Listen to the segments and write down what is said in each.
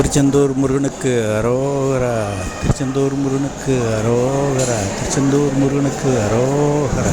திருச்செந்தூர் முருகனுக்கு அரோகரா திருச்செந்தூர் முருகனுக்கு அரோகரா திருச்செந்தூர் முருகனுக்கு அரோகரா.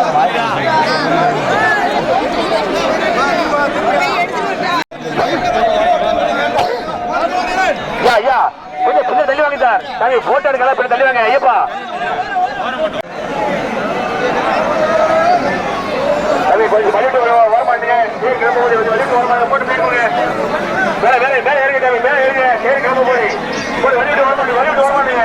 ஐயா ஐயா. கொஞ்சம் பிள்ளை தள்ளி வாங்க சார். நாங்க போட்டோ எடுக்கலாம் பிள்ளை தள்ளி வாங்க ஐயப்பா. கொஞ்சம் வலிட்டு வரமாட்டீங்க வலிட்டு வரமாட்டீங்க போட்டு போயிருக்கோங்க மேல மேல மேல ஏறுங்க மேல ஏறுங்க. ஏறி கிளம்ப போய் போய் வலிட்டு வரமாட்டீங்க